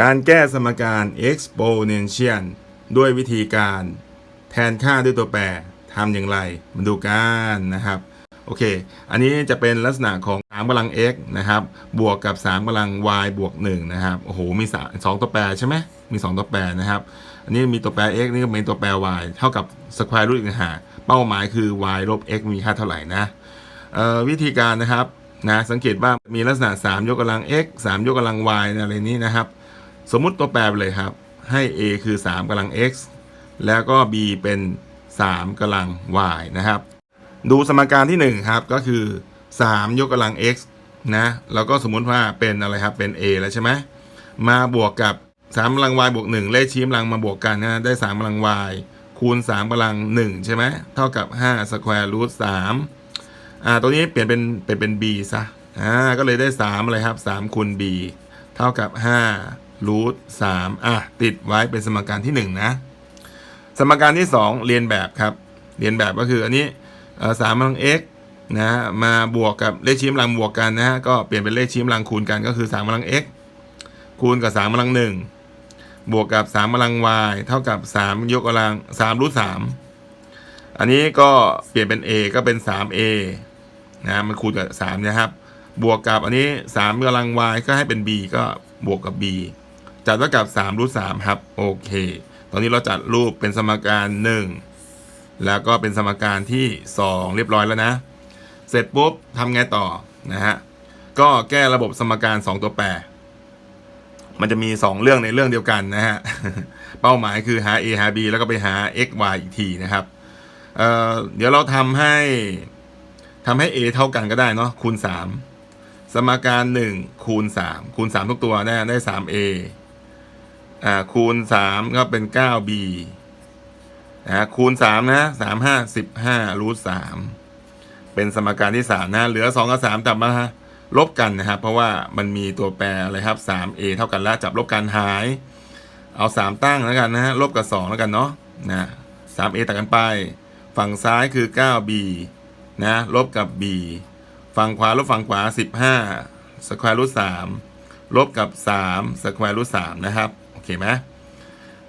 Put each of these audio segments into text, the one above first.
การแก้สมการ exponential ด้วยวิธีการแทนค่าด้วยตัวแปรทำอย่างไรมาดูกันนะครับโอเค อันนี้จะเป็นลักษณะของ3กำลัง x นะครับ บวกกับ 3กำลัง y บวก1นะครับ โอ้โห มี3 2ตัวแปรใช่ไหมมี 2 ตัวแปรนะครับ อันนี้มีตัวแปร x นี่ก็เป็นตัวแปร y เท่ากับ square root อีกหาเป้าหมายคือ y ลบ x มีค่าเท่าไหร่นะวิธีการนะครับ นะ สังเกตว่ามีลักษณะ 3 ยกกำลัง x 3 ยกกำลัง y อะไรนี้นะครับ สมมุติตัวแปรไปเลยครับ ให้ a คือ 3กำลัง x แล้วก็ b เป็น 3กำลัง y นะครับ ดูสมการที่ 1 ครับ ก็คือ 3 ยกกำลัง x นะแล้วก็สมมุติว่าเป็นอะไรครับ เป็น a แล้วใช่ไหมมาบวกกับ3กำลัง y บวก 1 เลขชี้กำลังมาบวกกันนะได้ 3กำลัง y คูณ 3กำลัง 1 ใช่ไหมเท่ากับ5 square root 3อ่าตัวนี้เปลี่ยนเป็นเป็นเป็น b ซะอ่าก็เลยได้3อะไรครับ3คูณ b เท่ากับ 5 รูท3อะ ติดไว้เป็นสมการที่1นะ สมการที่2เรียนแบบครับ เรียนแบบก็คืออันนี้สามกำลัง x นะมาบวกกับเลขชี้กำลังบวกกันนะฮะก็เปลี่ยนเป็นเลขชี้กำลังคูณกันก็คือ3กำลัง x คูณกับ3กำลัง1บวกกับ3กำลัง y เท่ากับ 3 ยกกำลัง3รูท3อันนี้ก็เปลี่ยนเป็น a ก็เป็น 3a นะมันคูณกับ3นะครับ บวกกับอันนี้3กำลัง y ก็ให้เป็น b ก็บวกกับ b จัดเท่ากับ3รูท3ครับโอเค ตอนนี้เราจัดรูปเป็นสมการ 1 แล้วก็เป็นสมการที่ 2 เรียบร้อยแล้วนะ เสร็จปุ๊บทำไงต่อนะฮะก็แก้ระบบสมการ 2 ตัวแปร มันจะมี 2 เรื่องในเรื่องเดียวกันนะฮะเป้าหมายคือหา a หา b แล้วก็ไปหา x y อีกทีนะครับเเดี๋ยวเราทำให้ทำให้ a เท่ากันก็ได้เนาะคูณ 3 สมการ 1 คูณ 3 คูณ 3 ทุกตัวได้ได้ 3a อ่าคูณ3ก็เป็น 9b นะคูณ3นะ3 5 15รูท3เป็นสมการที่3นะเหลือ2กับ3จับมาลบกันนะครับ เพราะว่ามันมีตัวแปรอะไรครับ 3a เท่ากันแล้วจับลบกันหาย เอา3ตั้งแล้วกันนะฮะลบกับ2แล้วกันเนาะนะ 3a ตัดกันไป ฝั่งซ้ายคือ 9b นะลบกับ b ฝั่งขวาลบฝั่งขวา15สแควร์รูท3ลบกับ3สแควร์รูท3นะครับ เคไหม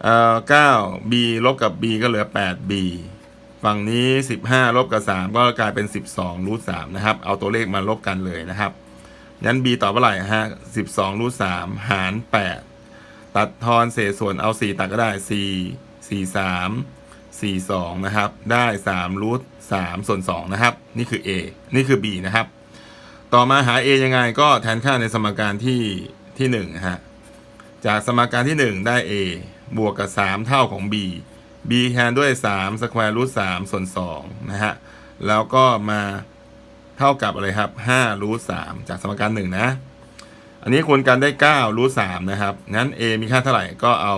เอ่อ9 b ลบกับ b ก็เหลือ 8b ฝั่งนี้ 15 ลบกับ 3 ก็กลายเป็น 12รูท3นะครับ เอาตัวเลขมาลบกันเลยนะครับงั้น b ตอบว่าอะไรฮะ12รูท3หาร 8 ตัดทอนเศษส่วนเอา 4 ตัดก็ได้ 4 4 3 4 2 นะครับ ได้3รูท3ส่วน2นะครับ นี่คือ a นี่คือ b นะครับ ต่อมาหา a ยังไงก็แทนค่าในสมการที่ที่1นะฮะ จากสมการที่ 1 ได้ a บวกกับ 3 เท่าของ b b แทนด้วย3สแควร์รูท3ส่วน2นะฮะ แล้วก็มาเท่ากับอะไรครับ5รูท3จากสมการ 1 นะ อันนี้คูณกันได้9รูท3นะครับ งั้น a มีค่าเท่าไหร่ก็เอา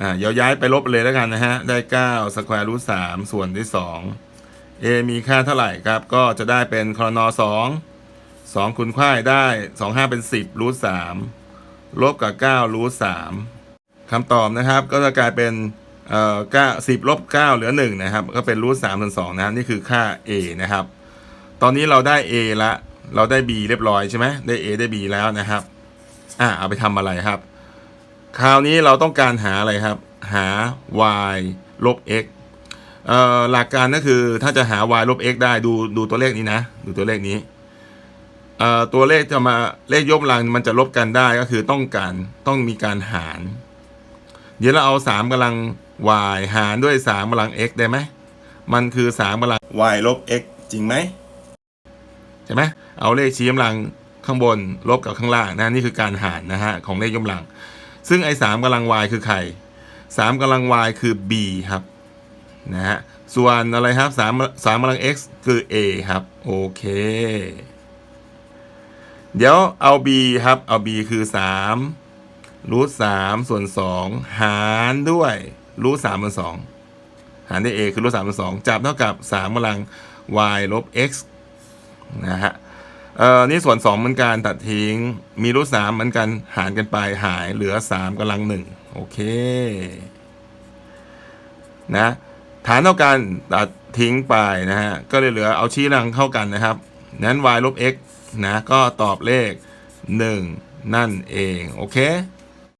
อ่าเดี๋ยวย้ายไปลบเลยแล้วกันนะฮะ ได้9สแควร์รูท3ส่วนที่ 2 a มีค่าเท่าไหร่ครับ ก็จะได้เป็นคอนอ2 2คูณค่ายได้ 2 5 เป็น 10รูท3 ลบกับ9รูท3คำตอบนะครับ ก็จะกลายเป็นเอ่อ9 10ลบ9เหลือ1นะครับ ก็เป็นรูท3ส่วน2นะครับนี่คือค่า a นะครับ ตอนนี้เราได้ a ละเราได้ b เรียบร้อยใช่ไหมได้ a ได้ b แล้วนะครับ อ่าเอาไปทำอะไรครับ คราวนี้เราต้องการหาอะไรครับ หา y ลบ x เอ่อหลักการก็คือถ้าจะหา y ลบ x ได้ดูดูตัวเลขนี้นะ ดูตัวเลขนี้ ตัวเลขจะมาเลขยกกำลังมันจะลบกันได้ก็คือต้องการต้องมีการหาร เดี๋ยวเราเอา3กำลัง y หารด้วย3กำลัง x ได้ไหมมันคือ3กำลัง y ลบ x จริงไหมใช่ไหมเอาเลขชี้กำลังข้างบนลบกับข้างล่างนะนี่คือการหารนะฮะของเลขยกกำลัง ซึ่งไอ้สามกำลัง y คือใครสามกำลัง y คือ b ครับนะฮะส่วนอะไรครับสามสามกำลัง x คือ a ครับโอเค เดี๋ยวเอา b ครับเอา b คือ3รูท3ส่วน2หารด้วยรูท3ส่วน2หารด้วย a คือรูท3ส่วน2จับเท่ากับ3กำลัง y ลบ x นะฮะเอ่อนี่ส่วน2เหมือนกันตัดทิ้ง มีรูทสามเหมือนกันหารกันไปหายเหลือ3กำลังหนึ่งโอเคนะฐานเท่ากันตัดทิ้งไปนะฮะก็เลยเหลือเอาชี้กำลังเข้ากันนะครับนั้น y ลบ x นะ ก็ตอบเลข 1 นั่นเอง โอเค